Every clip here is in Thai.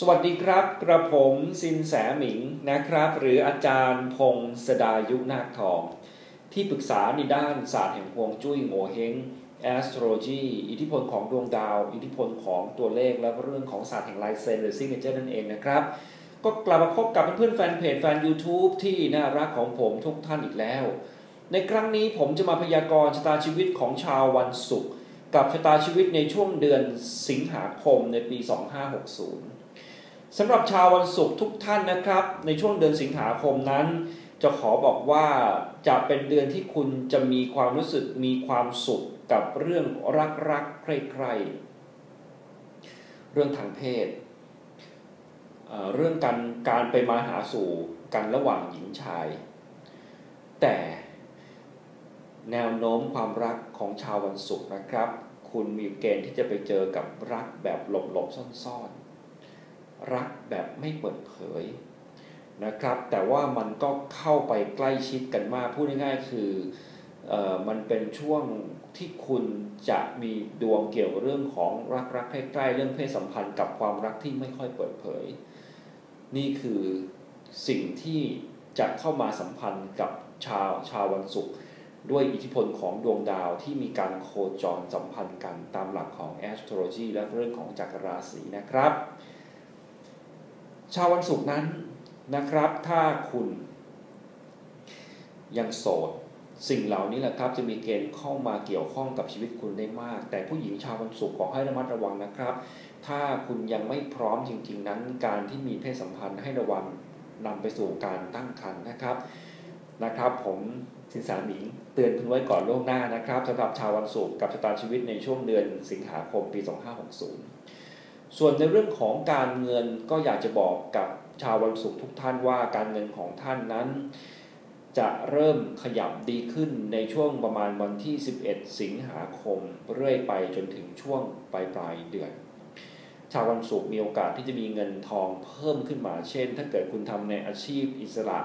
สวัสดีครับกระผมสินแสหมิงนะครับ หรืออาจารย์พงศดายุนาคทอง ที่ปรึกษาในด้านศาสตร์แห่งฮวงจุ้ยโงเฮง astrology อิทธิพลของดวงดาว อิทธิพลของตัวเลขและเรื่องของศาสตร์แห่งลายเซ็นหรือ signature นั่นเองนะครับ ก็กลับมาพบกับเพื่อนๆแฟนเพจแฟน YouTube ที่น่ารักของผมทุกท่านอีกแล้ว ในครั้งนี้ผมจะมาพยากรณ์ชะตาชีวิตของชาววันศุกร์กับชะตาชีวิตในช่วงเดือนสิงหาคมในปี 2560 สำหรับชาววันศุกร์ทุกท่านนะครับ ในช่วงเดือนสิงหาคมนั้น จะขอบอกว่าจะเป็นเดือนที่คุณจะมีความรู้สึกมีความสุขกับเรื่องรักรักใครๆเรื่องทางเพศเเรื่องการการไปมาหาสู่กันระหว่างหญิงชาย แต่แนวโน้มความรักของชาววันศุกร์นะครับ คุณมีเกณฑ์ที่จะไปเจอกับรักแบบหลบๆซ่อนๆ รักแบบไม่เปิดเผยนะครับ แต่ว่ามันก็เข้าไปใกล้ชิดกันมาก พูดง่ายๆคืออมันเป็นช่วงที่คุณจะมีดวงเกี่ยวเรื่องของรักรักใกล้ๆเรื่องเพศสัมพันธ์กับความรักที่ไม่ค่อยเปิดเผย นี่คือสิ่งที่จะเข้ามาสัมพันธ์กับชาวชาววันศุกร์ด้วยอิทธิพลของดวงดาวที่มีการโคจรสัมพันธ์กันตามหลักของ astrology และเรื่องของจักรราศีนะครับ ชาววันศุกร์นั้นนะครับ ถ้าคุณยังโสดสิ่งเหล่านี้แหละครับจะมีเกณฑ์เข้ามาเกี่ยวข้องกับชีวิตคุณได้มาก แต่ผู้หญิงชาววันศุกร์ขอให้ระมัดระวังนะครับ ถ้าคุณยังไม่พร้อมจริง ๆ นั้น การที่มีเพศสัมพันธ์ให้ระวังนำไปสู่การตั้งครรภ์นะครับนะครับ ผมสินสามิงเตือนคุณไว้ก่อนล่วงหน้านะครับสำหรับชาววันศุกร์กับชะตาชีวิตในช่วงเดือนสิงหาคมปี 2560 ส่วนในเรื่องของการเงินก็อยากจะบอกกับชาววันศุกร์ทุกท่านว่าการเงินของท่านนั้น จะเริ่มขยับดีขึ้นในช่วงประมาณวันที่ 11 สิงหาคม เรื่อยไปจนถึงช่วงปลายปลายเดือน ชาววันศุกร์มีโอกาสที่จะมีเงินทองเพิ่มขึ้นมา เช่น ถ้าเกิดคุณทำในอาชีพอิสระ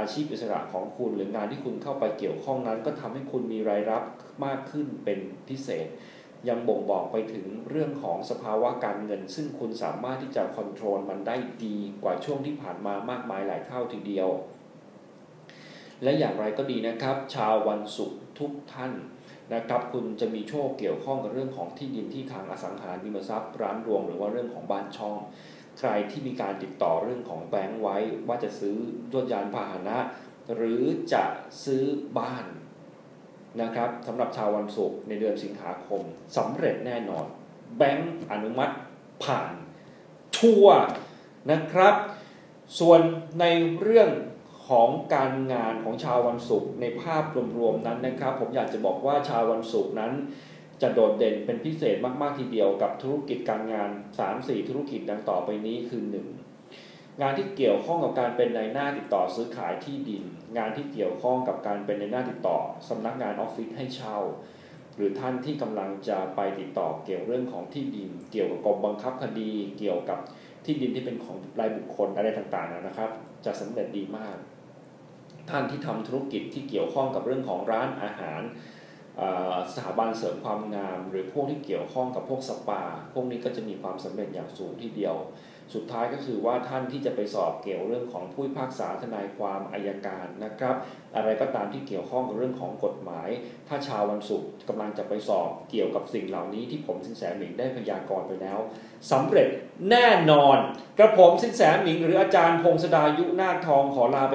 อาชีพอิสระของคุณหรืองานที่คุณเข้าไปเกี่ยวข้องนั้น ก็ทำให้คุณมีรายรับมากขึ้นเป็นพิเศษ ยังบ่งบอกไปถึงเรื่องของสภาวะการเงิน ซึ่งคุณสามารถที่จะคอนโทรลมันได้ดีกว่าช่วงที่ผ่านมามากมายหลายเท่าทีเดียว และอย่างไรก็ดีนะครับ ชาววันศุกร์ทุกท่านนะครับ คุณจะมีโชคเกี่ยวข้องกับเรื่องของที่ดินที่ทางอสังหาริมทรัพย์ร้านรวงหรือว่าเรื่องของบ้านช่อง ใครที่มีการติดต่อเรื่องของแบงค์ไว้ว่าจะซื้อรถยานพาหนะ หรือจะซื้อบ้าน นะครับสำหรับชาววันศุกร์ในเดือนสิงหาคมสำเร็จแน่นอน แบงค์อนุมัติผ่านทั่วนะครับ ส่วนในเรื่องของการงานของชาววันศุกร์ในภาพรวมๆนั้นนะครับ ผมอยากจะบอกว่าชาววันศุกร์นั้น จะโดดเด่นเป็นพิเศษมากๆทีเดียวกับธุรกิจการงาน 3-4 ธุรกิจดังต่อไปนี้คือ 1. งานที่เกี่ยวข้องกับการเป็นในหน้าติดต่อซื้อขายที่ดิน งานที่เกี่ยวข้องกับการเป็นในหน้าติดต่อสำนักงานออฟฟิศให้เช่า หรือท่านที่กำลังจะไปติดต่อเกี่ยวเรื่องของที่ดิน เกี่ยวกับกรมบังคับคดี เกี่ยวกับที่ดินที่เป็นของรายบุคคลอะไรต่างๆนะครับ จะสำเร็จดีมาก ท่านที่ทำธุรกิจที่เกี่ยวข้องกับเรื่องของร้านอาหารสถาบันเสริมความงาม หรือพวกที่เกี่ยวข้องกับพวกสปา พวกนี้ก็จะมีความสำเร็จอย่างสูงที่เดียว สุดท้ายก็คือว่าท่านที่จะไปสอบเกี่ยวเรื่องของผู้พิพากษาทนายความอายการนะครับ อะไรก็ตามที่เกี่ยวข้องกับเรื่องของกฎหมาย ถ้าชาววันศุกร์กำลังจะไปสอบเกี่ยวกับสิ่งเหล่านี้ที่ผมสินแสหมิงได้พยากรณ์ไปแล้วสำเร็จแน่นอน กระผมสินแสหมิงหรืออาจารย์พงศดายุนาคทองขอลาไป